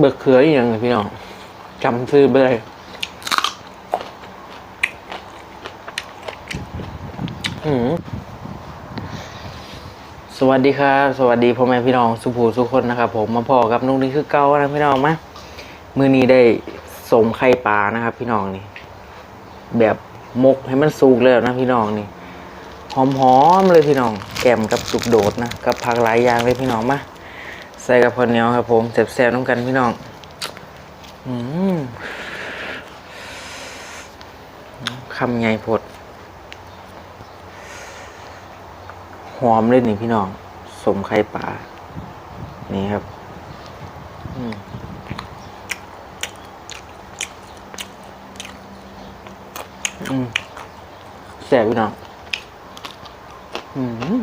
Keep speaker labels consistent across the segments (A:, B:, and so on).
A: เบิกเขืออย่างพี่น้องจำซื้อไปเลยสวัสดีครับ สวัสดีพ่อแม่พี่น้องสุภูสุคนนะครับผมมาพอกับนุกนี่คือเก้านะพี่น้องมะมือนี้ได้สมไข่ปลานะครับ พี่น้องนี่ แบบมกให้มันสุกแล้วนะพี่น้องนี่หอมๆเลยพี่น้องแกมกับสุกโดดนะกับผักหลายอย่างเลยพี่น้องมา ใส่กับพอเหนียวครับผมแซ่บๆน้ำกันพี่น้องอืมคำใหญ่พดหอมเลยนี่พี่น้อง สมไข่ปลานี่ครับอืมแซ่บพี่น้อง อืม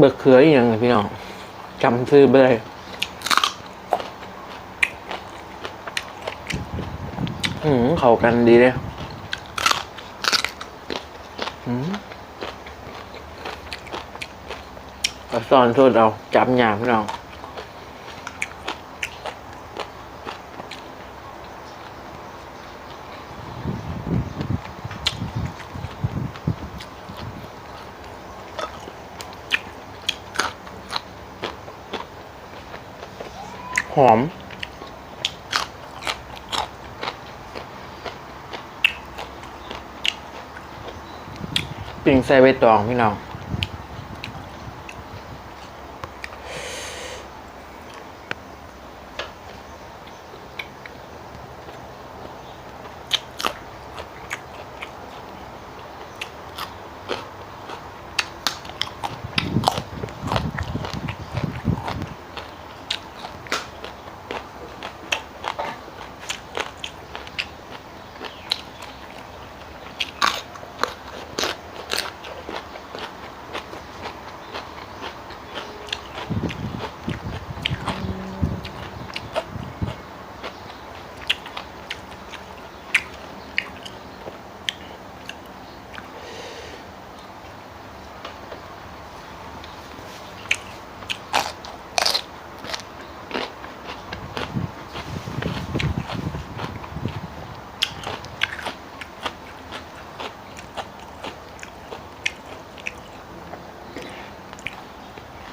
A: เบิกเขืออย่างพี่น้องจำซื้อไปเลยอืมเข้ากันดีเลยอืมก็ซ่อนโทษเอาจำยามพี่น้อง หอม ปิ่งใส่ใบตองพี่น้อง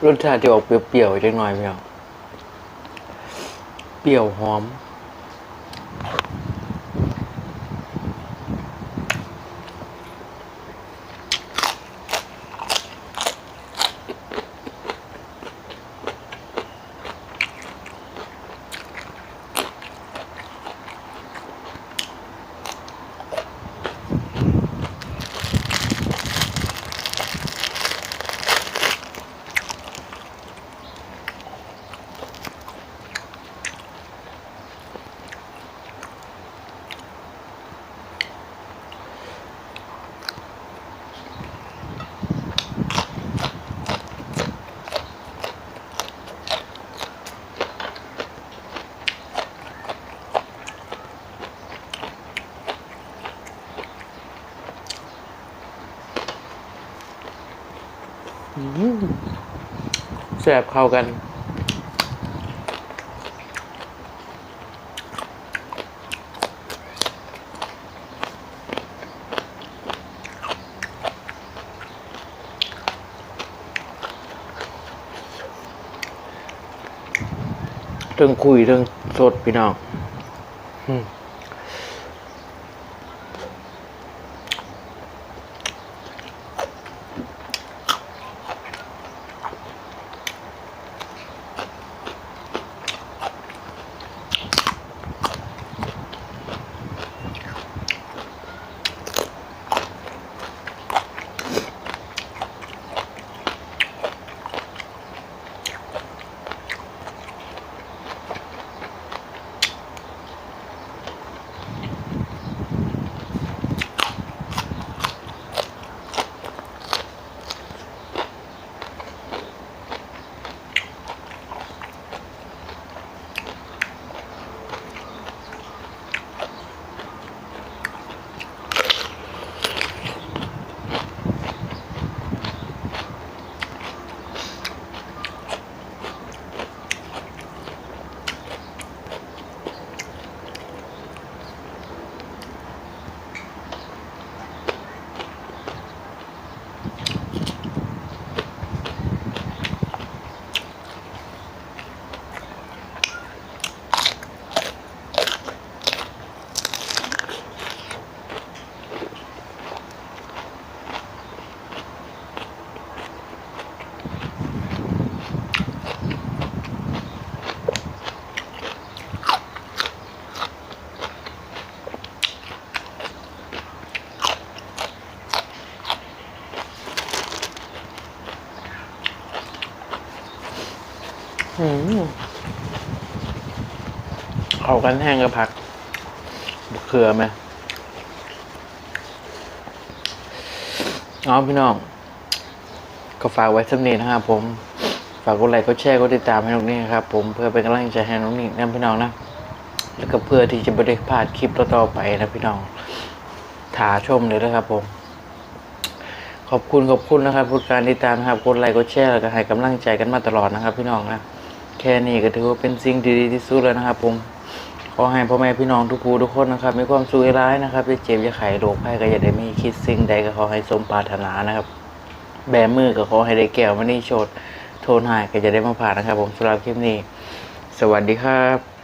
A: รสชาติจะออกเปรี้ยวๆจังหน่อยพี่น้งเปรี้ยวหอม แซ่บเข้ากัน เรื่องคุยเรื่องสดพี่น้อง อืม เขากันแห้งกับผักบเขือไหมน้องพี่น้อง ก็ฝากไว้สักนิดนะครับผม ฝากกดไลค์กดแชร์กดติดตามให้น้องนี่ครับผมเพื่อเป็นกำลังใจให้น้องนี่นะพี่น้องนะ แล้วก็เพื่อที่จะไม่ได้พลาดคลิปต่อไปนะพี่น้องถาชมเลยนะครับผม ขอบคุณขอบคุณนะครับพูดการติดตามครับกดไลค์กดแชร์แล้วก็ให้กำลังใจกันมาตลอดนะครับ พี่น้องนะ แค่นี้ก็ถือว่าเป็นสิ่งที่ดีที่สุดแล้วนะครับ ผมขอให้พ่อแม่พี่น้องทุกผู้ทุกคนนะครับ มีความสุขร้ายนะครับอย่าเจ็บอย่าไข้โรคภัยก็อย่าได้มีคิดสิ่งใดก็ขอให้สมปรารถนานะครับ แบมือก็ขอให้ได้แก้วมานี่โชดโทนหายก็จะได้มาผ่านนะครับ ผมสำหรับคลิปนี้ สวัสดีครับ